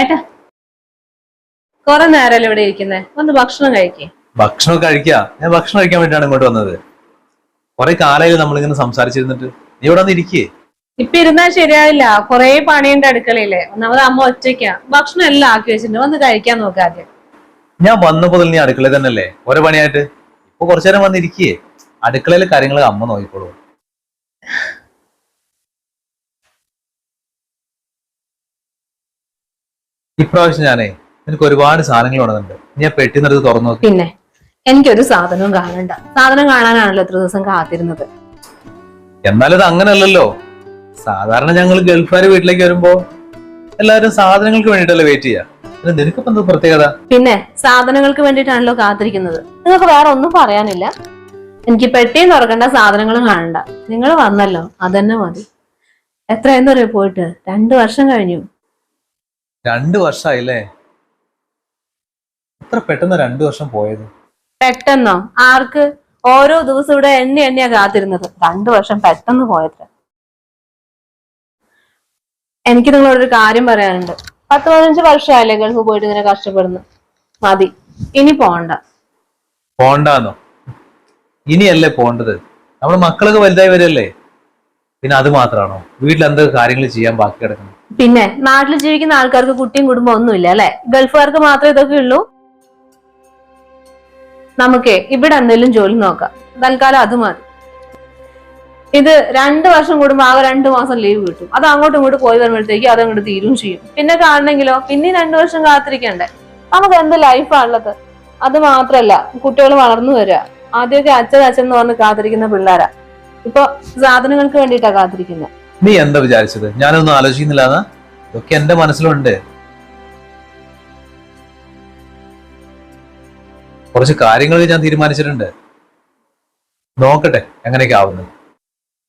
ഏട്ടാ കൊറേ നേരല്ലോ ഇവിടെ ഇരിക്കുന്നേ. ഒന്ന് ഭക്ഷണം കഴിക്കേ. ഭക്ഷണം കഴിക്കാ? ഞാൻ ഭക്ഷണം കഴിക്കാൻ വേണ്ടിയാണ് ഇങ്ങോട്ട് വന്നത്. കുറെ കാലമായി നമ്മളിങ്ങനെ സംസാരിച്ചിരുന്നിട്ട്. നീ ഇവിടെ വന്ന് ഇരിക്കേ. ഇപ്പൊ ഇരുന്നാ ശരിയാവില്ല. കൊറേ പണിയുണ്ട് അടുക്കളയില്ലേ ഒന്നാമത് അമ്മ ഒറ്റയ്ക്കാ. ഭക്ഷണം എല്ലാം ആക്കി വെച്ചിട്ടുണ്ട്. വന്ന് കഴിക്കാൻ നോക്ക് ആദ്യം. ഞാൻ വന്നപ്പോൾ നീ അടുക്കളയിൽ തന്നെയല്ലേ? ഓരോ പണിയായിട്ട്. ഇപ്പൊ കുറച്ചു നേരം വന്നിരിക്കേ അടുക്കളയിലെ കാര്യങ്ങൾ അമ്മ നോക്കിക്കോളൂ. ഇപ്രാവശ്യം ഞാനേ എനിക്ക് ഒരുപാട് സാധനങ്ങൾ ഉണർന്നുണ്ട് ഞാൻ പെട്ടിന്നെടുത്ത് പെട്ടി തുറന്നു നോക്കി. പിന്നെ എനിക്കൊരു സാധനവും കാണണ്ട. സാധനം കാണാനാണല്ലോ എത്ര ദിവസം കാത്തിരുന്നത്. എന്നാലും ഇത് അങ്ങനല്ലല്ലോ. സാധാരണ ഞങ്ങൾ ഗൾഫുകാർ വീട്ടിലേക്ക് വരുമ്പോ എല്ലാവരും സാധനങ്ങൾക്ക് വേണ്ടിട്ടല്ലേ വെയിറ്റ് ചെയ്യാ. പിന്നെ നിനക്കിപ്പോ എന്താ പ്രത്യേകത? പിന്നെ സാധനങ്ങൾക്ക് വേണ്ടിട്ടാണല്ലോ കാത്തിരിക്കുന്നത്. നിങ്ങൾക്ക് വേറെ ഒന്നും പറയാനില്ല. എനിക്ക് പെട്ടിയും തുറക്കണ്ട സാധനങ്ങളും കാണണ്ട. നിങ്ങൾ വന്നല്ലോ അതന്നെ മതി. എത്രയെന്ന് പറയും പോയിട്ട്? രണ്ടു വർഷം കഴിഞ്ഞു. രണ്ടു വർഷമായില്ലേ എത്ര പെട്ടെന്ന് രണ്ടു വർഷം പോയത്? പെട്ടെന്നോ? ആർക്ക്? ഓരോ ദിവസം ഇവിടെ എണ്ണി എണ്ണിയാ കാത്തിരുന്നത്. രണ്ടു വർഷം പെട്ടെന്ന് പോയത് എനിക്ക് നിങ്ങളോടൊരു കാര്യം പറയാനുണ്ട്. പത്ത് പതിനഞ്ച് വർഷമായില്ലേ ഗൾഫ് പോയിട്ട് ഇങ്ങനെ കഷ്ടപ്പെടുന്നു. മതി. ഇനി പോണ്ട. പോണ്ടാന്നോ? ഇനിയല്ലേ പോണ്ടത്? നമ്മുടെ മക്കളൊക്കെ വലുതായി വരല്ലേ? പിന്നെ അത് മാത്രമാണോ വീട്ടിൽ എന്തൊക്കെ കാര്യങ്ങൾ ചെയ്യാൻ ബാക്കി കിടക്കണം പിന്നെ നാട്ടിൽ ജീവിക്കുന്ന ആൾക്കാർക്ക് കുട്ടിയും കുടുംബം ഒന്നുമില്ല അല്ലെ? ഗൾഫുകാർക്ക് മാത്രമേ ഇതൊക്കെ ഉള്ളൂ? നമുക്കേ ഇവിടെ എന്തെങ്കിലും ജോലി നോക്കാം. തൽക്കാലം അത് മതി. ഇത് രണ്ട് വർഷം കൂടുമ്പോ ആകെ രണ്ട് മാസം ലീവ് കിട്ടും. അത് അങ്ങോട്ടും ഇങ്ങോട്ടും പോയി വരുമ്പോഴത്തേക്ക് അത് അങ്ങോട്ട് തീരും ചെയ്യും. പിന്നെ കാണണമെങ്കിലോ? പിന്നെ രണ്ടു വർഷം കാത്തിരിക്കണ്ടേ? നമുക്ക് എന്ത് ലൈഫാ ഉള്ളത് അത് മാത്രല്ല കുട്ടികൾ വളർന്നു വരിക. ആദ്യമൊക്കെ അച്ഛൻ അച്ഛൻ എന്ന് പറഞ്ഞ് കാത്തിരിക്കുന്ന പിള്ളേരാ. ഇപ്പൊ സാധനങ്ങൾക്ക് വേണ്ടിയിട്ടാ കാത്തിരിക്കുന്നത് നീ എന്താ വിചാരിച്ചത്? ഞാനൊന്നും ആലോചിക്കുന്നില്ല ഇതൊക്കെ എന്റെ മനസ്സിലുണ്ട്. കുറച്ച് കാര്യങ്ങൾ ഞാൻ തീരുമാനിച്ചിട്ടുണ്ട്. നോക്കട്ടെ എങ്ങനെയൊക്കെ ആവുന്നത്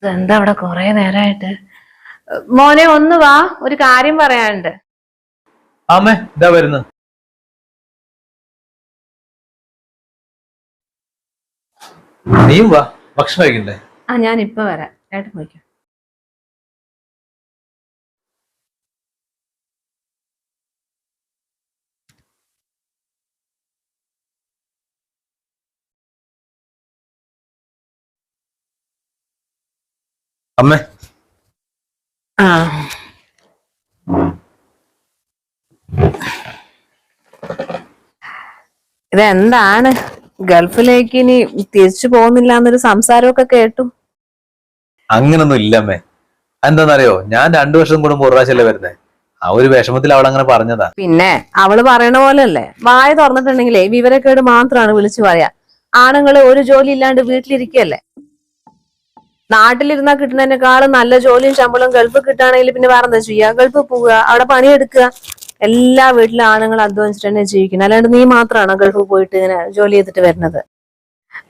എന്താ അവിടെ കൊറേ നേരമായിട്ട് മോനെ ഒന്ന് വാ ഒരു കാര്യം പറയാനുണ്ട്. ആമേ ഇതാ വരുന്നു. നീയും വാ ഭക്ഷണം കഴിക്കണ്ടേ? ആ ഞാൻ ഇപ്പൊ വരാം. ഏട്ടൻ പോയിക്കോ. അമ്മേ. ആ. ഇതെന്താണ്? ഗൾഫിലേക്ക് ഇനി തിരിച്ചു പോകുന്നില്ല എന്നൊരു സംസാരമൊക്കെ കേട്ടു. അങ്ങനൊന്നും ഇല്ലമ്മേ. എന്താന്നറിയോ ഞാൻ രണ്ടു വർഷം കൂടുമ്പോ ഒരു പ്രാവശ്യമല്ലേ വരുന്നേ. ആ ഒരു വിഷമത്തിൽ അവൾ അങ്ങനെ പറഞ്ഞതാ. പിന്നെ അവൾ പറയണ പോലല്ലേ വായ തുറന്നിട്ടുണ്ടെങ്കിലേ വിവരക്കേട് മാത്രമാണ് വിളിച്ചു പറയാ. ആണുങ്ങൾ ഒരു ജോലി ഇല്ലാണ്ട് വീട്ടിലിരിക്കല്ലേ? നാട്ടിലിരുന്നാ കിട്ടുന്നതിനേക്കാളും നല്ല ജോലിയും ശമ്പളവും ഗൾഫ് കിട്ടുകയാണെങ്കിൽ പിന്നെ വേറെ എന്താ ചെയ്യുക ഗൾഫ് പോവുക അവിടെ പണിയെടുക്കുക. എല്ലാ വീട്ടിലും ആണുങ്ങൾ അധ്വാനിച്ചിട്ട് തന്നെ ജീവിക്കുന്നത് അല്ലാണ്ട് നീ മാത്രമാണോ ഗൾഫ് പോയിട്ട് ഇങ്ങനെ ജോലി ചെയ്തിട്ട് വരുന്നത്?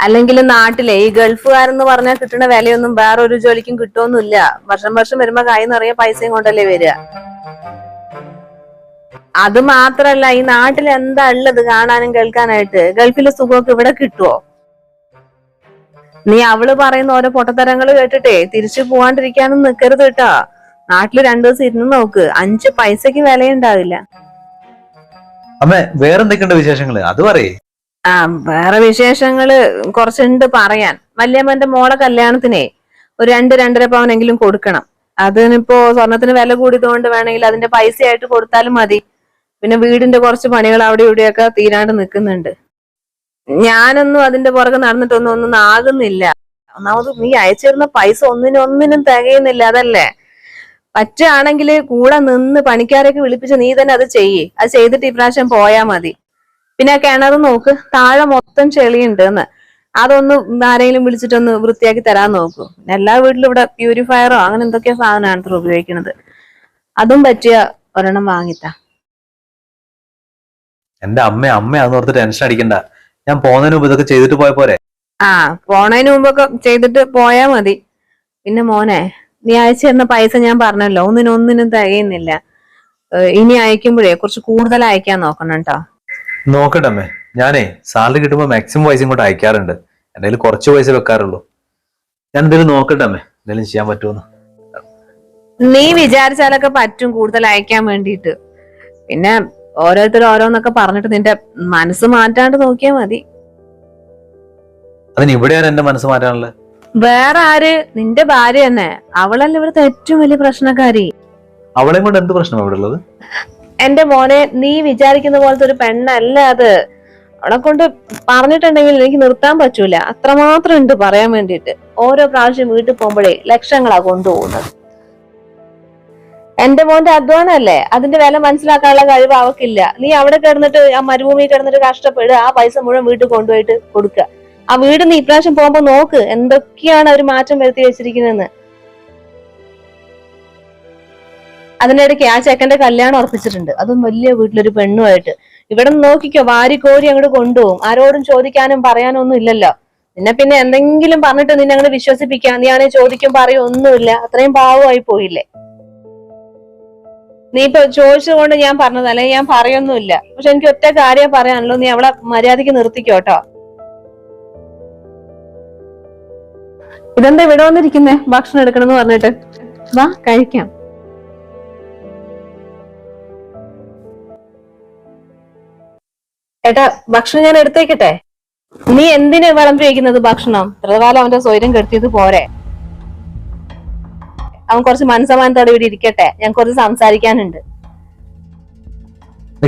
അല്ലെങ്കിൽ നാട്ടിലെ ഈ ഗൾഫുകാരെന്ന് പറഞ്ഞാൽ കിട്ടുന്ന വിലയൊന്നും വേറെ ഒരു ജോലിക്കും കിട്ടുമൊന്നുമില്ല വർഷം വർഷം വരുമ്പോ കൈ നിറയെ പൈസയും കൊണ്ടല്ലേ വരിക? അത് മാത്രല്ല ഈ നാട്ടിൽ എന്താ ഉള്ളത് കാണാനും കേൾക്കാനായിട്ട്? ഗൾഫിലെ സുഖമൊക്കെ ഇവിടെ കിട്ടുവോ? നീ അവൾ പറയുന്ന ഓരോ പൊട്ടത്തരങ്ങൾ കേട്ടിട്ടേ തിരിച്ചു പോവാണ്ടിരിക്കാനും നിക്കരുത് കേട്ടാ. നാട്ടിൽ രണ്ടു ദിവസം ഇരുന്ന് നോക്ക്. അഞ്ചു പൈസക്ക് വിലയുണ്ടാവില്ല. അമ്മേ വേറെന്തൊക്കെയുണ്ട് വിശേഷങ്ങൾ? അത് പറയേ. ആ വേറെ വിശേഷങ്ങൾ കുറച്ചുണ്ട് പറയാൻ. വല്യമ്മന്റെ മോളെ കല്യാണത്തിനെ ഒരു രണ്ട് രണ്ടര പവനെങ്കിലും കൊടുക്കണം. അതിനിപ്പോ സ്വർണത്തിന് വില കൂടിയതുകൊണ്ട് വേണമെങ്കിൽ അതിന്റെ പൈസയായിട്ട് കൊടുത്താലും മതി. പിന്നെ വീടിന്റെ കുറച്ച് പണികൾ അവിടെ ഇവിടെയൊക്കെ തീരാണ്ട് നിൽക്കുന്നുണ്ട്. ഞാനൊന്നും അതിന്റെ പുറകെ നടന്നിട്ടൊന്നും ഒന്നും ആകുന്നില്ല. ഒന്നാമത് നീ അയച്ചിരുന്ന പൈസ ഒന്നിനും ഒന്നിനും തികയുന്നില്ല അതല്ലേ? പറ്റുകയാണെങ്കിൽ കൂടെ നിന്ന് പണിക്കാരൊക്കെ വിളിപ്പിച്ച് നീ തന്നെ അത് ചെയ്യേ. അത് ചെയ്തിട്ട് ഇപ്രാവശ്യം പോയാ മതി. പിന്നെ കിണർ നോക്ക്. താഴെ മൊത്തം ചെളിയുണ്ട് എന്ന് അതൊന്ന് ആരെങ്കിലും വിളിച്ചിട്ടൊന്ന് വൃത്തിയാക്കി തരാൻ നോക്കൂ. എല്ലാ വീട്ടിലും ഇവിടെ പ്യൂരിഫയറോ അങ്ങനെ എന്തൊക്കെയോ സാധനമാണ് അത്ര ഉപയോഗിക്കുന്നത്. അതും പറ്റിയ ഒരെണ്ണം വാങ്ങിത്താ. എന്റെ അമ്മ അമ്മ ഓർത്ത് ടെൻഷൻ അടിക്കണ്ട. ഞാൻ പോകുന്നതിന് മുമ്പ് ഇതൊക്കെ ചെയ്തിട്ട് പോയ പോരെ. ആ പോണതിന് മുമ്പൊക്കെ ചെയ്തിട്ട് പോയാ മതി. പിന്നെ മോനെ നീ അയച്ചു തരുന്ന പൈസ ഞാൻ പറഞ്ഞല്ലോ. ഒന്നിനും ഒന്നിനും തികയുന്നില്ല. ഇനി അയക്കുമ്പോഴേ കുറച്ച് കൂടുതൽ അയക്കാൻ നോക്കണം കേട്ടോ. നോക്കട്ടെ അമ്മേ. ഞാനേ സാലറി കിട്ടുമ്പോ മാക്സിമം പൈസ ഇങ്ങോട്ട് അയക്കാറുണ്ട്. കയ്യിൽ കുറച്ച് പൈസ വെക്കാറുള്ളൂ. ഞാൻ എന്തെങ്കിലും നോക്കട്ടെ അമ്മേ. എന്തെങ്കിലും ചെയ്യാൻ പറ്റുമെന്ന്. നീ വിചാരിച്ചാലൊക്കെ പറ്റും കൂടുതൽ അയക്കാൻ വേണ്ടിട്ട് പിന്നെ ഓരോരുത്തരും ഓരോന്നൊക്കെ പറഞ്ഞിട്ട് നിന്റെ മനസ്സ് മാറ്റാണ്ട് നോക്കിയാ മതി. അതിന് ഇവിടെയാണ് എന്റെ മനസ്സ് മാറ്റാനുള്ളത്. വേറെ ആര്? നിന്റെ ഭാര്യ തന്നെ. അവളല്ല ഇവിടുത്തെ ഏറ്റവും വലിയ പ്രശ്നക്കാരി. അവളെ കൊണ്ട് എന്ത് പ്രശ്നം അവിടെ ഉള്ളത്? എന്റെ മോനെ നീ വിചാരിക്കുന്ന പോലത്തെ ഒരു പെണ്ണല്ല അത്. അവളെ കൊണ്ട് പറഞ്ഞിട്ടുണ്ടെങ്കിൽ എനിക്ക് നിർത്താൻ പറ്റൂല. അത്രമാത്രം ഉണ്ട് പറയാൻ വേണ്ടിട്ട് ഓരോ പ്രാവശ്യം വീട്ടിൽ പോകുമ്പോഴേ ലക്ഷങ്ങളാ കൊണ്ടുപോകുന്നത്. എന്റെ മോന്റെ അധ്വാനല്ലേ? അതിന്റെ വില മനസ്സിലാക്കാനുള്ള കഴിവ് അവക്കില്ല നീ അവിടെ കിടന്നിട്ട് ആ മരുഭൂമി കിടന്നിട്ട് കഷ്ടപ്പെടുക ആ പൈസ മുഴുവൻ വീട്ടിൽ കൊണ്ടുപോയിട്ട് കൊടുക്കുക. ആ വീട് നീ ഇപ്രാവശ്യം പോകുമ്പോ നോക്ക് എന്തൊക്കെയാണ് അവർ മാറ്റം വരുത്തി വെച്ചിരിക്കുന്നതെന്ന്. അതിനിടയ്ക്ക് ആ ചെക്കന്റെ കല്യാണം ഉറപ്പിച്ചിട്ടുണ്ട്. അതും വലിയ വീട്ടിലൊരു പെണ്ണുമായിട്ട്. ഇവിടെ നോക്കിക്കോ വാരി കോരി അങ്ങോട്ട് കൊണ്ടുപോകും. ആരോടും ചോദിക്കാനും പറയാനും ഒന്നും ഇല്ലല്ലോ. നിന്നെ പിന്നെ എന്തെങ്കിലും പറഞ്ഞിട്ട് നിന്നെ അങ്ങോട്ട് വിശ്വസിപ്പിക്കാം. നീ ആണെങ്കിൽ ചോദിക്കും പറയും ഒന്നുമില്ല. അത്രയും പാവമായി പോയില്ലേ? നീ ഇപ്പൊ ചോദിച്ചതുകൊണ്ട് ഞാൻ പറഞ്ഞതല്ലേ ഞാൻ പറയൊന്നുമില്ല. പക്ഷെ എനിക്ക് ഒറ്റ കാര്യം പറയാനല്ലോ നീ അവളെ മര്യാദയ്ക്ക് നിർത്തിക്കോട്ടോ ഇതെന്താ ഇവിടെ വന്നിരിക്കുന്നേ? ഭക്ഷണം എടുക്കണമെന്ന് പറഞ്ഞിട്ട്. വാ കഴിക്കാം. ഏട്ടാ ഭക്ഷണം ഞാൻ എടുത്തേക്കട്ടെ? നീ എന്തിനു വിളമ്പി വയ്ക്കുന്നത് ഭക്ഷണം? ഇത്രകാലം അവന്റെ സ്വൈര്യം കെടുത്തിയത് പോരെ. അവൻ കുറച്ച് മനസ്സമാനത്തോടെ ഇവിടെ ഇരിക്കട്ടെ. ഞാൻ കുറച്ച് സംസാരിക്കാനുണ്ട്.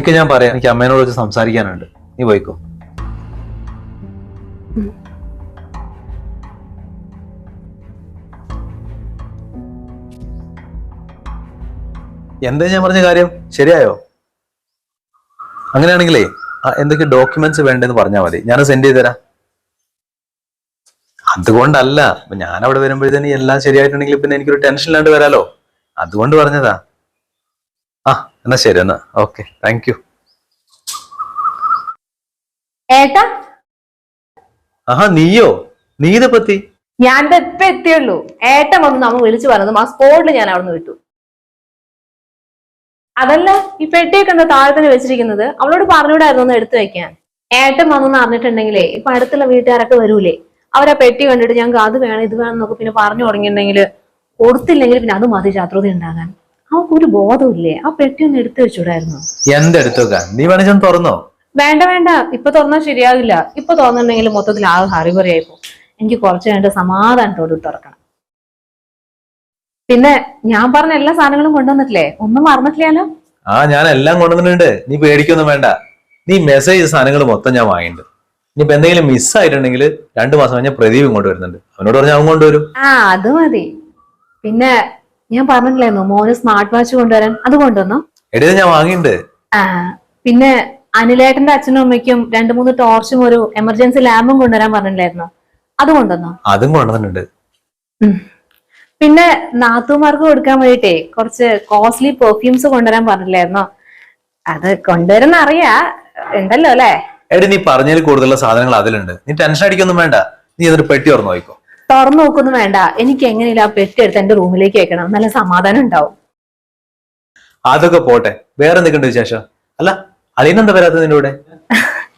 ഞാൻ പറയാം. എനിക്ക് അമ്മേനോട് വെച്ച് സംസാരിക്കാനുണ്ട്. നീ പോയിക്കോ. എന്താ ഞാൻ പറഞ്ഞ കാര്യം? ശരിയായോ? അങ്ങനെയാണെങ്കിലേ എന്തൊക്കെ ഡോക്യുമെന്റ്സ് വേണ്ടെന്ന് പറഞ്ഞാൽ മതി. ഞാൻ സെൻഡ് ചെയ്ത് തരാം. അതുകൊണ്ടല്ല ഞാൻ അവിടെ വരുമ്പോഴത്തേന് എല്ലാം ശരിയായിട്ടുണ്ടെങ്കിൽ പിന്നെ എനിക്കൊരു ടെൻഷൻ ഇല്ലാണ്ട് വരാലോ? അതുകൊണ്ട് പറഞ്ഞതാ. ആ എന്നാ ശരി എന്നാ. ഓക്കെ താങ്ക് യു ഏട്ടാ? ആഹാ നീയോ? നീ ഇതെപ്പത്തി ഞാൻ ഇപ്പൊ എത്തിയുള്ളൂ. ഏട്ടൻ വന്ന് നമ്മൾ വിളിച്ചു പറഞ്ഞതും ആ സ്പോട്ടിൽ ഞാൻ അവിടെ നിന്ന് വിട്ടു. അതല്ല ഈ പെട്ടിയൊക്കെ എന്താ താഴെ തന്നെ വെച്ചിരിക്കുന്നത്? അവളോട് പറഞ്ഞൂടായിരുന്നു ഒന്ന് എടുത്തു വെക്കാൻ? ഏട്ടൻ വന്നെന്ന് അറിഞ്ഞിട്ടുണ്ടെങ്കിലേ ഇപ്പൊ അടുത്തുള്ള വീട്ടുകാരൊക്കെ വരൂലേ? അവരാ പെട്ടി കണ്ടിട്ട് ഞങ്ങൾക്ക് അത് വേണം ഇത് വേണം എന്നൊക്കെ പിന്നെ പറഞ്ഞു തുടങ്ങിയിട്ടുണ്ടെങ്കിൽ കൊടുത്തില്ലെങ്കിൽ പിന്നെ അത് മതി ശത്രുത ഉണ്ടാകാൻ. അവൾക്ക് ഒരു ബോധമില്ലേ ആ പെട്ടി ഒന്ന് എടുത്തു വെച്ചൂടായിരുന്നു എന്റെ അടുത്തൊക്കെ നീ വേണമെങ്കിൽ തുറന്നോ? വേണ്ട വേണ്ട. ഇപ്പൊ തുറന്നാൽ ശരിയാവില്ല. ഇപ്പൊ തുറന്നിട്ടുണ്ടെങ്കിൽ മൊത്തത്തിൽ ആകെ ഹറിപറിയായിപ്പോ പോകും. എനിക്ക് കുറച്ച് വേണ്ട സമാധാനത്തോട് തുറക്കണം. പിന്നെ ഞാൻ പറഞ്ഞ എല്ലാ സാധനങ്ങളും കൊണ്ടുവന്നിട്ടില്ലേ? ഒന്നും മറന്നിട്ടില്ലല്ലോ? ആ ഞാൻ എല്ലാം കൊണ്ടുവന്നിട്ടുണ്ട്. നീ പേടിക്കൊന്നും വേണ്ട. നീ മെസ്സേജ് സാധനങ്ങൾ മൊത്തം ഞാൻ വാങ്ങിയിട്ടുണ്ട്. ഇനിയിപ്പോ എന്തെങ്കിലും മിസ്സായിട്ടുണ്ടെങ്കിൽ രണ്ടു മാസം കഴിഞ്ഞാൽ പ്രദീപ് ഇങ്ങോട്ട് വരുന്നുണ്ട് അവനോട് പറഞ്ഞാൽ അവൻ കൊണ്ടുവരും. ആ അത് മതി. പിന്നെ ഞാൻ പറഞ്ഞിട്ടില്ലായിരുന്നു മോന് സ്മാർട്ട് വാച്ച് കൊണ്ടുവരാൻ. അത് കൊണ്ടുവന്നോ? എടുത്ത് ഞാൻ വാങ്ങിയിട്ടുണ്ട്. ആ പിന്നെ അനിലേട്ടന്റെ അച്ഛനും അമ്മയ്ക്കും രണ്ടു മൂന്ന് ടോർച്ചും ഒരു എമർജൻസി ലാമ്പും കൊണ്ടുവരാൻ പറഞ്ഞിട്ടില്ലായിരുന്നു? അത് കൊണ്ടുവന്നോ? അതും കൊണ്ടുവന്നിട്ടുണ്ട്. ഉം. പിന്നെ നാത്തുമാർക്ക് കൊടുക്കാൻ വേണ്ടിട്ടേ കുറച്ച് കോസ്റ്റ്ലി പെർഫ്യൂംസ് കൊണ്ടുവരാൻ പറഞ്ഞില്ലായിരുന്നോ? അത് കൊണ്ടുവരുന്ന അറിയാ ഉണ്ടല്ലോ അല്ലേ? എടി നീ പറഞ്ഞതിൽ കൂടുതലുള്ള സാധനങ്ങൾ അതിലുണ്ട്. നീ ടെൻഷൻ അടിക്കൊന്നും വേണ്ട. നീ അതൊരു പെട്ടി തുറന്നു നോക്കോ തുറന്നു നോക്കൊന്നും വേണ്ട. എനിക്ക് എങ്ങനെയില്ല ആ പെട്ടി എടുത്ത് എന്റെ റൂമിലേക്ക് വെക്കണം. നല്ല സമാധാനം ഉണ്ടാവും. അതൊക്കെ പോട്ടെ. വേറെ എന്തൊക്കെയുണ്ട് വിശേഷം? അല്ല അളിയനെന്താ വരാത്തത് നിന്റെ കൂടെ?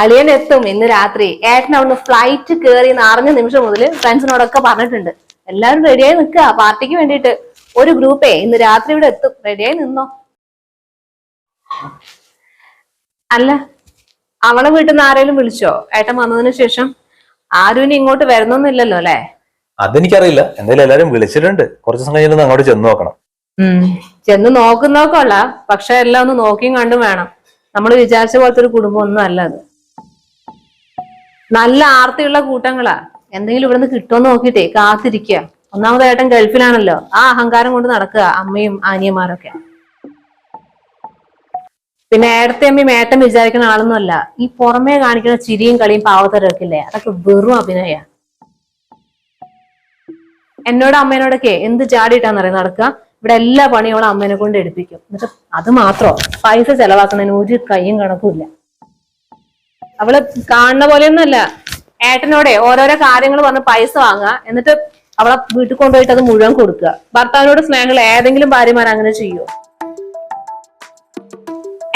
അളിയൻ എത്തും ഇന്ന് രാത്രി. ഏട്ടൻ അവിടുന്ന് ഫ്ലൈറ്റ് കയറി എന്ന് അറിഞ്ഞ നിമിഷം മുതൽ ഫ്രണ്ട്സിനോടൊക്കെ പറഞ്ഞിട്ടുണ്ട്. എല്ലാവരും റെഡിയായി നിൽക്കുക. പാർട്ടിക്ക് വേണ്ടിയിട്ട് ഒരു ഗ്രൂപ്പേ ഇന്ന് രാത്രി ഇവിടെ എത്തും. റെഡിയായി നിന്നോ? അല്ല അവളെ വീട്ടിൽ നിന്ന് ആരെങ്കിലും വിളിച്ചോ? ഏട്ടൻ വന്നതിന് ശേഷം ആരും ഇനി ഇങ്ങോട്ട് വരുന്നൊന്നുമില്ലല്ലോ അല്ലെ? അതെനിക്കറിയില്ല. എന്തായാലും എല്ലാരും വിളിച്ചിട്ടുണ്ട്. കുറച്ച് സമയം അങ്ങോട്ട് ചെന്ന് നോക്കണം. ചെന്ന് നോക്കുന്നോക്കൊള്ള പക്ഷെ എല്ലാം ഒന്ന് നോക്കിയും കണ്ടും വേണം. നമ്മൾ വിചാരിച്ച പോലത്തെ ഒരു കുടുംബം ഒന്നും അല്ല അത്. നല്ല ആർത്തിയുള്ള കൂട്ടങ്ങളാ. എന്തെങ്കിലും ഇവിടുന്ന് കിട്ടുമെന്ന് നോക്കിയിട്ടേ കാത്തിരിക്കുക ഒന്നാമത് ഏട്ടൻ ഗൾഫിലാണല്ലോ. ആ അഹങ്കാരം കൊണ്ട് നടക്കുക അമ്മയും ആനിയന്മാരൊക്കെ പിന്നെ ഏടത്തെ അമ്മയും ഏട്ടൻ വിചാരിക്കുന്ന ആളൊന്നുമല്ല ഈ പുറമേ കാണിക്കുന്ന ചിരിയും കളിയും പാവത്തരൊക്കെ ഇല്ലേ? അതൊക്കെ വെറും അഭിനയ. എന്നോട് അമ്മേനോടൊക്കെ എന്ത് ചാടിയിട്ടാന്നറിയാം നടക്കുക? ഇവിടെ എല്ലാ പണിയും അവളെ അമ്മേനെ കൊണ്ട് എടുപ്പിക്കും. എന്നിട്ട് അത് മാത്രോ? പൈസ ചെലവാക്കുന്നതിന് ഒരു കയ്യും കണക്കുമില്ല അവൾ കാണുന്ന പോലെയൊന്നുമല്ല ഏട്ടനോടെ ഓരോരോ കാര്യങ്ങൾ പറഞ്ഞ് പൈസ വാങ്ങുക. എന്നിട്ട് അവളെ വീട്ടിൽ കൊണ്ടുപോയിട്ട് അത് മുഴുവൻ കൊടുക്കുക. ഭർത്താവിനോട് സ്നേഹങ്ങൾ ഏതെങ്കിലും ഭാര്യമാർ അങ്ങനെ ചെയ്യോ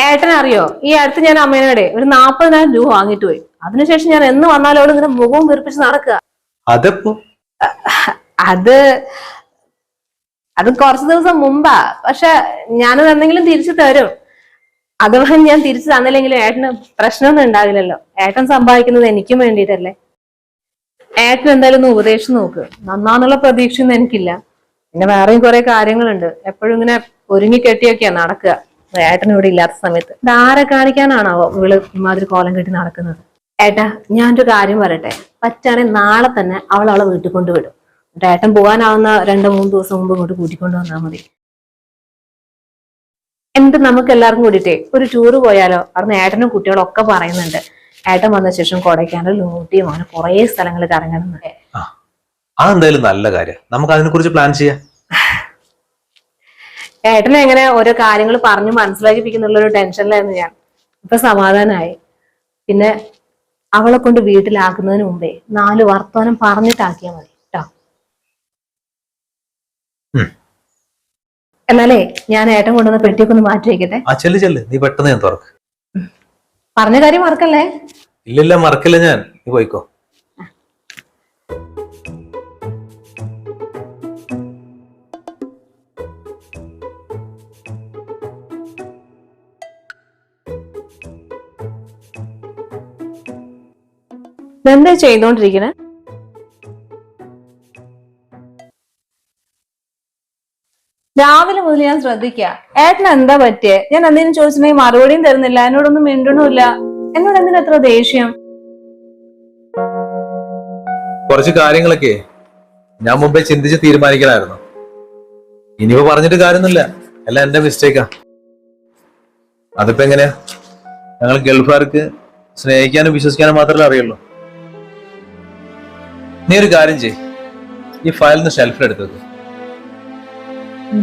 ഏട്ടൻ അറിയോ? ഈ അടുത്ത് ഞാൻ അമ്മേനോടെ ഒരു നാപ്പതിനായിരം രൂപ വാങ്ങിട്ട് പോയി. അതിനുശേഷം ഞാൻ എന്ന് വന്നാലോ ഇങ്ങനെ മുഖവും വീർപ്പിച്ച് നടക്കുക. അതെപ്പോ? അത് അത് കുറച്ച് ദിവസം മുമ്പാ. പക്ഷെ ഞാനത് എന്തെങ്കിലും തിരിച്ചു തരും. അഥവാ ഞാൻ തിരിച്ചു തന്നില്ലെങ്കിലും ഏട്ടന് പ്രശ്നമൊന്നും ഉണ്ടാവില്ലല്ലോ. ഏട്ടൻ സമ്പാദിക്കുന്നത് എനിക്കും വേണ്ടിയിട്ടല്ലേ? ഏട്ടൻ എന്തായാലും ഒന്ന് ഉപദേശിച്ച് നോക്ക്. നന്നാന്നുള്ള പ്രതീക്ഷയൊന്നും എനിക്കില്ല. പിന്നെ വേറെയും കുറെ കാര്യങ്ങളുണ്ട്. എപ്പോഴും ഇങ്ങനെ ഒരുങ്ങി കെട്ടിയൊക്കെയാ നടക്കുക. ഏട്ടൻ ഇവിടെ ഇല്ലാത്ത സമയത്ത്. ഇതാരെ കാണിക്കാനാണോ ഇവൾ ഇമാതിരി കോലം കെട്ടി നടക്കുന്നത്? ഏട്ടാ ഞാനൊരു കാര്യം പറയട്ടെ. പറ്റാണെങ്കിൽ നാളെ തന്നെ അവൾ അവളെ വീട്ടിൽ കൊണ്ടുവിടും. ഏട്ടൻ പോകാനാവുന്ന രണ്ടോ മൂന്ന് ദിവസം മുമ്പ് ഇങ്ങോട്ട് കൂട്ടിക്കൊണ്ടു വന്നാൽ മതി. എന്ത് നമുക്ക് എല്ലാവർക്കും കൂടിയിട്ടേ ഒരു ടൂറ് പോയാലോ? അവിടുന്ന് ഏട്ടനും കുട്ടികളും ഒക്കെ പറയുന്നുണ്ട്. ഏട്ടൻ വന്ന ശേഷം കൊടൈക്കനാൽ ഊട്ടിയും അങ്ങനെ കുറേ സ്ഥലങ്ങൾ കറങ്ങണം അതെന്തായാലും നല്ല കാര്യം. നമുക്ക് അതിനെ കുറിച്ച് പ്ലാൻ ചെയ്യാം. ഏട്ടനെ എങ്ങനെ ഓരോ കാര്യങ്ങൾ പറഞ്ഞു മനസ്സിലാക്കിപ്പിക്കുന്നുള്ള ഒരു ടെൻഷനിലായിരുന്നു ഞാൻ. ഇപ്പൊ സമാധാനമായി പിന്നെ അവളെ കൊണ്ട് വീട്ടിലാക്കുന്നതിന് മുമ്പേ നാല് വർത്തമാനം പറഞ്ഞിട്ടാക്കിയാൽ മതി കേട്ടോ ഉം. എന്നാലേ ഞാൻ ഏട്ടൻ കൊണ്ടുവന്ന പെട്ടിയൊക്കെ ഒന്ന് മാറ്റി വെക്കട്ടെ. ആ ചെല്ല് ചെല്ല്. നീ പെട്ടെന്ന് ഞാൻ തുറക്ക്. പറഞ്ഞ കാര്യം മറക്കല്ലേ? ഇല്ലില്ല മറക്കില്ല ഞാൻ. നീ പോയിക്കോ. എന്താ ചെയ്തോണ്ടിരിക്കണേ രാവിലെ മുതൽ ഞാൻ ശ്രദ്ധിക്ക. ഏട്ടന് എന്താ പറ്റിയേ? ഞാൻ എന്തെങ്കിലും ചോദിച്ചിട്ടുണ്ടെങ്കിൽ മറുപടിയും തരുന്നില്ല. എന്നോടൊന്നും മിണ്ടണമില്ല. എന്നോട് എന്തിനാ എത്ര ദേഷ്യം? കുറച്ച് കാര്യങ്ങളൊക്കെ ഞാൻ മുമ്പേ ചിന്തിച്ച് തീരുമാനിക്കണമായിരുന്നു ഇനിയിപ്പോ പറഞ്ഞിട്ട് കാര്യമൊന്നുമില്ല. എല്ലാം എന്റെ മിസ്റ്റേക്കാ അതിപ്പോ എങ്ങനെയാ? ഞങ്ങൾ ഗൾഫുകാർക്ക് സ്നേഹിക്കാനും വിശ്വസിക്കാനും മാത്രമേ അറിയുള്ളൂ. നീ ഒരു കാര്യം ചെയ് ഈ ഫയൽ വെക്ക്. അമ്മ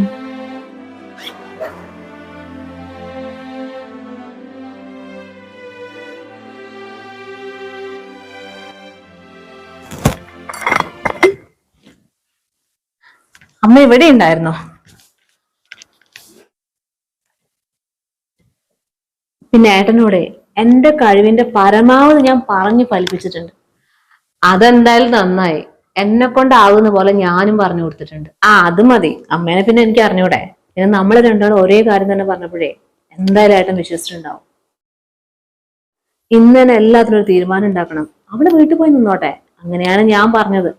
ഇവിടെ ഉണ്ടായിരുന്നോ? പിന്നെ ഏട്ടനോടെ എന്റെ കഴിവിന്റെ പരമാവധി ഞാൻ പറഞ്ഞു ഫലിപ്പിച്ചിട്ടുണ്ട്. അതെന്തായാലും നന്നായി. എന്നെ കൊണ്ടാവുന്ന പോലെ ഞാനും പറഞ്ഞു കൊടുത്തിട്ടുണ്ട്. ആ അത് മതി. അമ്മേനെ പിന്നെ എനിക്ക് അറിഞ്ഞൂടെ. പിന്നെ നമ്മൾ രണ്ടാളും ഒരേ കാര്യം തന്നെ പറഞ്ഞപ്പോഴേ എന്തായാലും ഏട്ടൻ വിശ്വസിച്ചിട്ടുണ്ടാവും. ഇന്ന് തന്നെ എല്ലാത്തിനും ഒരു തീരുമാനം ഉണ്ടാക്കണം. അവൾ വീട്ടിൽ പോയി നിന്നോട്ടെ. അങ്ങനെയാണ് ഞാൻ പറഞ്ഞത്.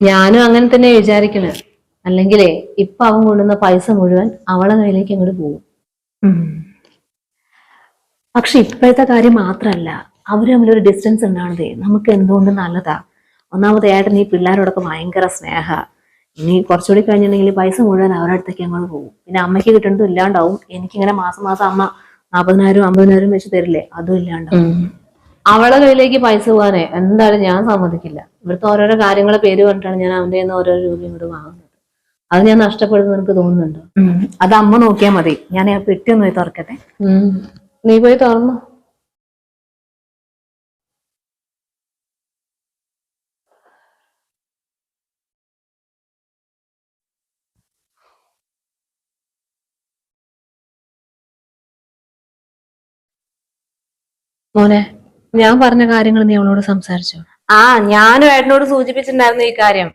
ഞാനും അങ്ങനെ തന്നെ വിചാരിക്കണത് അല്ലെങ്കിലേ ഇപ്പൊ അവൻ കൊണ്ടുവന്ന പൈസ മുഴുവൻ അവളെ കയ്യിലേക്ക് അങ്ങോട്ട് പോകും. പക്ഷെ ഇപ്പോഴത്തെ കാര്യം മാത്രമല്ല അവർ തമ്മിലൊരു ഡിസ്റ്റൻസ് ഉണ്ടാണതേ നമുക്ക് എന്തുകൊണ്ട് നല്ലതാ? ഒന്നാമത് ഏട്ടൻ ഈ പിള്ളേരോടൊക്കെ ഭയങ്കര സ്നേഹ. ഇനി കുറച്ചുകൂടി കഴിഞ്ഞിട്ടുണ്ടെങ്കിൽ പൈസ മുഴുവൻ അവരുടെ അടുത്തേക്ക് അങ്ങോട്ട് പോകും. പിന്നെ അമ്മയ്ക്ക് കിട്ടുന്നതും ഇല്ലാണ്ടാവും. എനിക്കിങ്ങനെ മാസം മാസം അമ്മ നാൽപ്പതിനായിരം അമ്പതിനായിരം വെച്ച് തരില്ലേ? അതും ഇല്ലാണ്ടാവും. അവളെ കയ്യിലേക്ക് പൈസ പോകാനേ എന്തായാലും ഞാൻ സമ്മതിക്കില്ല. ഇവിടുത്തെ ഓരോരോ കാര്യങ്ങളെ പേര് പറഞ്ഞിട്ടാണ് ഞാൻ അവന്റെ നിന്ന് ഓരോ രൂപ ഇങ്ങോട്ട് വാങ്ങുന്നത്. അത് ഞാൻ നഷ്ടപ്പെടുന്നു എനിക്ക് തോന്നുന്നുണ്ടോ? അത് അമ്മ നോക്കിയാൽ മതി. ഞാൻ ആ പെട്ടി ഒന്ന് പോയി തുറക്കട്ടെ. നീ പോയി തുറന്നു. മോനെ ഞാൻ പറഞ്ഞ കാര്യങ്ങൾ നീ അവളോട് സംസാരിച്ചു? ആ ഞാനും ഏട്ടനോട് സൂചിപ്പിച്ചിട്ടുണ്ടായിരുന്നു ഈ കാര്യം.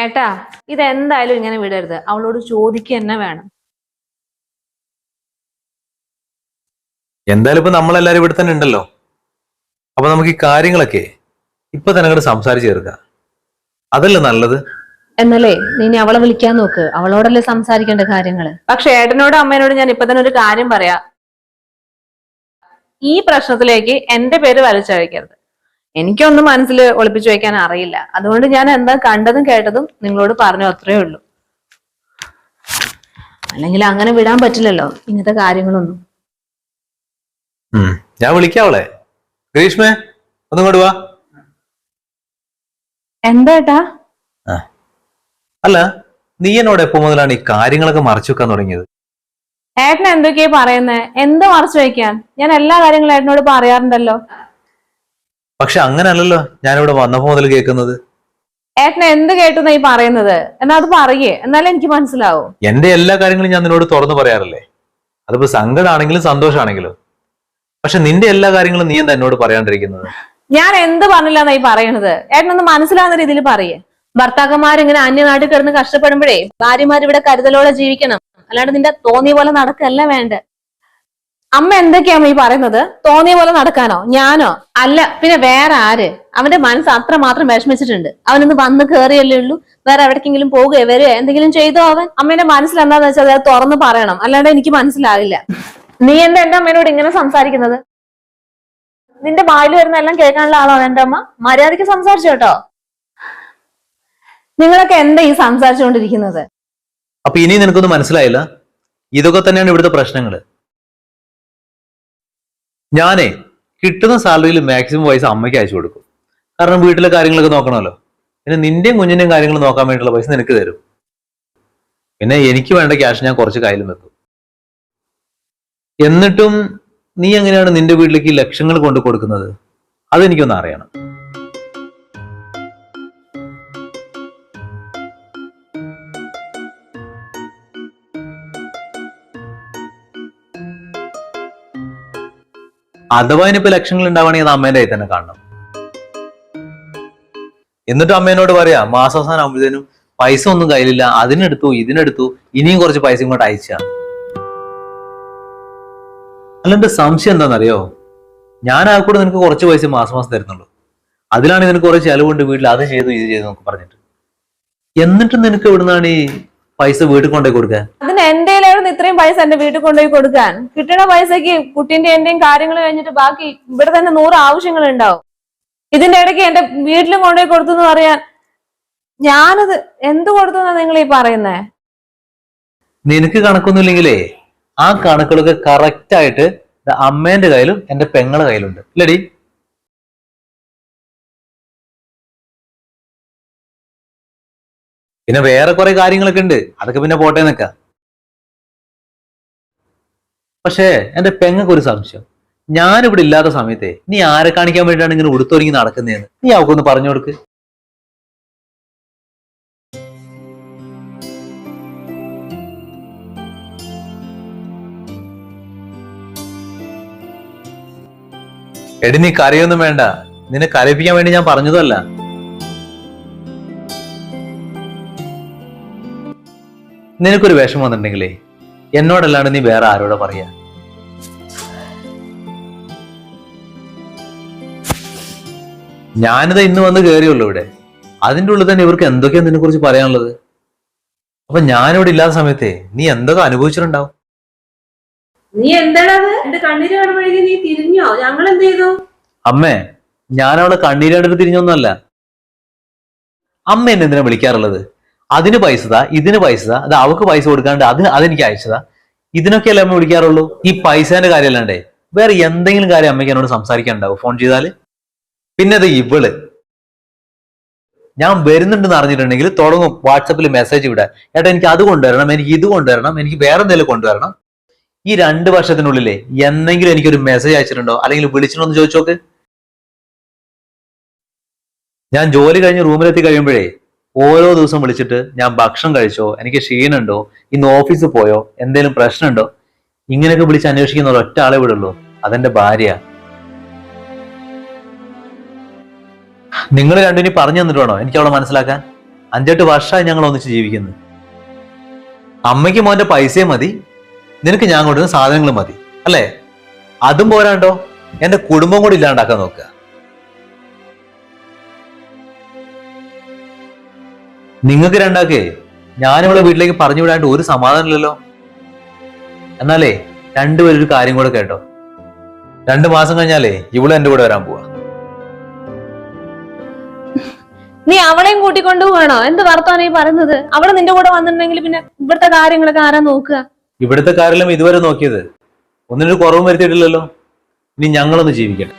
ഏട്ടാ ഇതെന്തായാലും ഇങ്ങനെ വിടരുത്. അവളോട് ചോദിക്കുക തന്നെ വേണം. എന്തായാലും ഇപ്പൊ നമ്മളെല്ലാരും ഇവിടെ തന്നെ ഉണ്ടല്ലോ. അപ്പൊ നമുക്ക് ഈ കാര്യങ്ങളൊക്കെ ഇപ്പൊ തന്നെ അങ്ങോട്ട് സംസാരിച്ചു തീർക്കാം. അതല്ലേ നല്ലത്? എന്നല്ലേ നീ ഇനി അവളെ വിളിക്കാൻ നോക്ക്. അവളോടല്ലേ സംസാരിക്കേണ്ട കാര്യങ്ങൾ? പക്ഷെ ഏട്ടനോടും അമ്മേനോടും ഞാൻ ഇപ്പൊ തന്നെ ഒരു കാര്യം പറയാ. ഈ പ്രശ്നത്തിലേക്ക് എന്റെ പേര് വലിച്ചഴിക്കരുത്. എനിക്കൊന്നും മനസ്സിൽ ഒളിപ്പിച്ചു വയ്ക്കാൻ അറിയില്ല. അതുകൊണ്ട് ഞാൻ എന്താ കണ്ടതും കേട്ടതും നിങ്ങളോട് പറഞ്ഞു അത്രേ ഉള്ളൂ. അല്ലെങ്കിൽ അങ്ങനെ വിടാൻ പറ്റില്ലല്ലോ ഇങ്ങനത്തെ കാര്യങ്ങളൊന്നും. ഞാൻ വിളിക്കാവളെ ഗ്രീഷ്മേ ഒന്നും ഇങ്ങോട്ട് വാ. എന്താ ഏട്ടാ? അല്ല നീ എന്നോട് എപ്പോ മുതലാണ് ഈ കാര്യങ്ങളൊക്കെ മറച്ചു വെക്കാൻ തുടങ്ങിയത്? ഏട്ടൻ എന്തൊക്കെയാ പറയുന്നത് എന്ത് മറച്ചു വയ്ക്കാൻ? ഞാൻ എല്ലാ കാര്യങ്ങളും ഏട്ടനോട് പറയാറുണ്ടല്ലോ. പക്ഷെ അങ്ങനല്ലല്ലോ ഞാനിവിടെ വന്നപ്പോ മുതൽ കേൾക്കുന്നത്. ഏട്ടൻ എന്ത് കേട്ടു നീ പറയുന്നത്? എന്നാ അത് പറയേ. എന്നാലേ എനിക്ക് മനസ്സിലാവൂ. എന്റെ എല്ലാ കാര്യങ്ങളും ഞാൻ നിന്നോട് തുറന്നു പറയാറില്ലേ? അതിപ്പോ സങ്കടമാണെങ്കിലും സന്തോഷാണെങ്കിലും. പക്ഷെ നിന്റെ എല്ലാ കാര്യങ്ങളും നീ എന്താ എന്നോട് പറയാണ്ടിരിക്കുന്നത്? ഞാൻ എന്ത് പറഞ്ഞില്ല നീ പറയണത്? ഏട്ടനൊന്ന് മനസ്സിലാവുന്ന രീതിയിൽ പറയേ. ഭർത്താക്കന്മാരിങ്ങനെ അന്യനാട്ടിൽ കിടന്ന് കഷ്ടപ്പെടുമ്പോഴേ ഭാര്യമാർ ഇവിടെ കരുതലോടെ ജീവിക്കണം. അല്ലാണ്ട് നിന്റെ തോന്നിയ പോലെ നടക്കല്ല വേണ്ട. അമ്മ എന്തൊക്കെയാ ഈ പറയുന്നത്? തോന്നിയ പോലെ നടക്കാനോ? ഞാനോ? അല്ല പിന്നെ വേറെ ആര്? അവന്റെ മനസ്സ് അത്ര മാത്രം വിഷമിച്ചിട്ടുണ്ട്. അവനൊന്ന് വന്ന് കയറിയല്ലേ ഉള്ളൂ. വേറെ എവിടേക്കെങ്കിലും പോകുകയോ വരികയോ എന്തെങ്കിലും ചെയ്തോ അവൻ? അമ്മേന്റെ മനസ്സിൽ എന്താന്ന് വെച്ചാൽ അത് തുറന്ന് പറയണം. അല്ലാണ്ട് എനിക്ക് മനസ്സിലാകില്ല നീ എന്താ എന്റെ അമ്മേനോട് ഇങ്ങനെ സംസാരിക്കുന്നത്? നിന്റെ വായിൽ വരുന്ന എല്ലാം കേൾക്കാനുള്ള ആളാണ് എന്റെ അമ്മ? മര്യാദയ്ക്ക് സംസാരിച്ചു കേട്ടോ. നിങ്ങളൊക്കെ എന്താ ഈ സംസാരിച്ചുകൊണ്ടിരിക്കുന്നത്? അപ്പൊ ഇനി നിനക്കൊന്നും മനസ്സിലായില്ല? ഇതൊക്കെ തന്നെയാണ് ഇവിടുത്തെ പ്രശ്നങ്ങൾ ഞാനേ കിട്ടുന്ന സാലറിയിൽ മാക്സിമം പൈസ അമ്മയ്ക്ക് അയച്ചു കൊടുക്കും. കാരണം വീട്ടിലെ കാര്യങ്ങളൊക്കെ നോക്കണമല്ലോ. പിന്നെ നിന്റെയും കുഞ്ഞിന്റെയും കാര്യങ്ങൾ നോക്കാൻ വേണ്ടിയിട്ടുള്ള പൈസ നിനക്ക് തരും. പിന്നെ എനിക്ക് വേണ്ട ക്യാഷ് ഞാൻ കുറച്ച് കയ്യിലും വെക്കും. എന്നിട്ടും നീ എങ്ങനെയാണ് നിന്റെ വീട്ടിലേക്ക് ലക്ഷങ്ങൾ കൊണ്ടു കൊടുക്കുന്നത്? അതെനിക്കൊന്ന് അറിയണം. അഥവാ ഇനിയിപ്പോ ലക്ഷങ്ങൾ ഉണ്ടാവുകയാണെങ്കിൽ അത് അമ്മേന്റെ കയ്യിൽ തന്നെ കാണണം. എന്നിട്ട് അമ്മേനോട് പറയാ മാസാവസാനം ആകുമ്പോഴത്തേനും പൈസ ഒന്നും കയ്യിലില്ല അതിനെടുത്തു ഇതിനെടുത്തു ഇനിയും കുറച്ച് പൈസ ഇങ്ങോട്ട് അയച്ചാ. അല്ല എന്റെ സംശയം എന്താണെന്നറിയോ? ഞാൻ ആ കൂടെ നിനക്ക് കുറച്ച് പൈസ മാസം മാസം തരുന്നുള്ളൂ. അതിലാണ് നിനക്ക് കുറച്ച് ചെലവുണ്ട് വീട്ടിൽ അത് ചെയ്തു ഇത് ചെയ്തു എന്നൊക്കെ പറഞ്ഞിട്ട്. എന്നിട്ട് നിനക്ക് എവിടുന്നാണ് ഈ പൈസ വീട്ടിൽ കൊണ്ടുപോയി കൊടുക്കാൻ? അതിന് എന്റെ കയ്യിലായിരുന്നു ഇത്രയും പൈസ എന്റെ വീട്ടിൽ കൊണ്ടുപോയി കൊടുക്കാൻ. കിട്ടുന്ന പൈസക്ക് കുട്ടിന്റെ എന്റെയും കാര്യങ്ങൾ കഴിഞ്ഞിട്ട് ബാക്കി ഇവിടെ തന്നെ നൂറ് ആവശ്യങ്ങൾ ഉണ്ടാവും. ഇതിന്റെ ഇടയ്ക്ക് എന്റെ വീട്ടിലും കൊണ്ടുപോയി കൊടുത്തു എന്ന് പറയാൻ ഞാനത് എന്ത് കൊടുത്തു നിങ്ങൾ ഈ പറയുന്നേ? നിനക്ക് കണക്കൊന്നുമില്ലെങ്കിലേ ആ കണക്കുകളൊക്കെ കറക്റ്റ് ആയിട്ട് അമ്മേന്റെ കയ്യിലും എന്റെ പെങ്ങളെ കയ്യിലുണ്ട്. ഇല്ലടി? പിന്നെ വേറെ കുറെ കാര്യങ്ങളൊക്കെ ഉണ്ട്. അതൊക്കെ പിന്നെ പോട്ടെ നിക്ക. പക്ഷേ എന്റെ പെങ്ങൾക്ക് ഒരു സംശയം. ഞാനിവിടെ ഇല്ലാത്ത സമയത്തെ നീ ആരെ കാണിക്കാൻ വേണ്ടിയിട്ടാണ് ഇങ്ങനെ ഉടുത്തൊരുങ്ങി നടക്കുന്നതെന്ന്? നീ അവക്കൊന്ന് പറഞ്ഞു കൊടുക്ക്. എടി നീ കരയൊന്നും വേണ്ട. നിന്നെ കരയിപ്പിക്കാൻ വേണ്ടി ഞാൻ പറഞ്ഞതല്ല. നിനക്കൊരു വിഷമം വന്നിട്ടുണ്ടെങ്കിലേ എന്നോടല്ലാണ്ട് നീ വേറെ ആരോടാ പറയാ? ഞാനിത് ഇന്ന് വന്ന് കയറിയുള്ളൂ ഇവിടെ. അതിന്റെ ഉള്ളിൽ തന്നെ ഇവർക്ക് എന്തൊക്കെയാ നിന്നെ കുറിച്ച് പറയാനുള്ളത്? അപ്പൊ ഞാനിവിടെ ഇല്ലാത്ത സമയത്തെ നീ എന്തൊക്കെ അനുഭവിച്ചിട്ടുണ്ടാവും? നീ എന്താണത് എന്റെ കണ്ണീര് കാണുമ്പോഴേക്കും നീ തിരിഞ്ഞോ? ഞങ്ങൾ എന്ത് ചെയ്തു? അമ്മേ ഞാൻ അവളെ കണ്ണീരടുത്ത് തിരിഞ്ഞൊന്നുമല്ല. അമ്മ എന്നെ എന്തിനാ വിളിക്കാറുള്ളത്? അതിന് പൈസ താ ഇതിന് പൈസ താ അത് അവക്ക് പൈസ കൊടുക്കാണ്ട് അത് അതെനിക്ക് അയച്ചതാ. ഇതിനൊക്കെയല്ലേ അമ്മ വിളിക്കാറുള്ളൂ? ഈ പൈസേന്റെ കാര്യമല്ലാണ്ടേ വേറെ എന്തെങ്കിലും കാര്യം അമ്മയ്ക്ക് എന്നോട് സംസാരിക്കാനുണ്ടാവും? ഫോൺ ചെയ്താൽ? പിന്നെ അത് ഇവൾ. ഞാൻ വരുന്നുണ്ടെന്ന് അറിഞ്ഞിട്ടുണ്ടെങ്കിൽ തുടങ്ങും വാട്സപ്പിൽ മെസ്സേജ് വിടാൻ ഏട്ടാ എനിക്ക് അത് കൊണ്ടുവരണം എനിക്ക് ഇത് കൊണ്ടുവരണം എനിക്ക് വേറെ എന്തെങ്കിലും കൊണ്ടുവരണം. ഈ രണ്ട് വർഷത്തിനുള്ളിലെ എന്തെങ്കിലും എനിക്കൊരു മെസ്സേജ് അയച്ചിട്ടുണ്ടോ? അല്ലെങ്കിൽ വിളിച്ചിട്ടുണ്ടോ എന്ന് ചോദിച്ചോക്ക്. ഞാൻ ജോലി കഴിഞ്ഞ് റൂമിലെത്തി കഴിയുമ്പോഴേ ഓരോ ദിവസം വിളിച്ചിട്ട് ഞാൻ ഭക്ഷണം കഴിച്ചോ എനിക്ക് ക്ഷീണുണ്ടോ ഇന്ന് ഓഫീസിൽ പോയോ എന്തെങ്കിലും പ്രശ്നമുണ്ടോ? ഇങ്ങനെയൊക്കെ വിളിച്ച് അന്വേഷിക്കുന്ന ഒരൊറ്റ ആളെ വിടുള്ളൂ അതെന്റെ ഭാര്യ. നിങ്ങൾ രണ്ടിനി പറഞ്ഞു തന്നിട്ട് വേണോ എനിക്ക് അവളെ മനസ്സിലാക്കാൻ. അഞ്ചെട്ട് വർഷമായി ഞങ്ങൾ ഒന്നിച്ച് ജീവിക്കുന്നു. അമ്മയ്ക്ക് മോന്റെ പൈസയും മതി. നിനക്ക് ഞാൻ കൊണ്ടുവരുന്ന സാധനങ്ങൾ മതി. അല്ലേ? അതും പോരാണ്ടോ? എന്റെ കുടുംബം കൂടി ഇല്ലാണ്ടാക്കാൻ നോക്കുക. നിങ്ങൾക്ക് രണ്ടാക്കേ ഞാനിവിടെ വീട്ടിലേക്ക് പറഞ്ഞു വിടാണ്ട് ഒരു സമാധാനമില്ലല്ലോ എന്നാലേ രണ്ടുപേരും ഒരു കാര്യം കൂടെ കേട്ടോ. രണ്ടു മാസം കഴിഞ്ഞാലേ ഇവൾ എന്റെ കൂടെ വരാൻ പോവാ. നീ അവളെയും കൂട്ടിക്കൊണ്ടു പോകണോ എന്ത് വർത്താനം ഈ പറയുന്നത്? അവൾ നിന്റെ കൂടെ വന്നിട്ടുണ്ടെങ്കിൽ പിന്നെ ഇവിടുത്തെ കാര്യങ്ങളൊക്കെ ആരാ നോക്കുക? ഇവിടുത്തെ കാര്യമെല്ലാം ഇതുവരെ നോക്കിയത്. ഒന്നിനൊരു കുറവും വരുത്തിയിട്ടില്ലല്ലോ. ഇനി ഞങ്ങളൊന്ന് ജീവിക്കട്ടെ.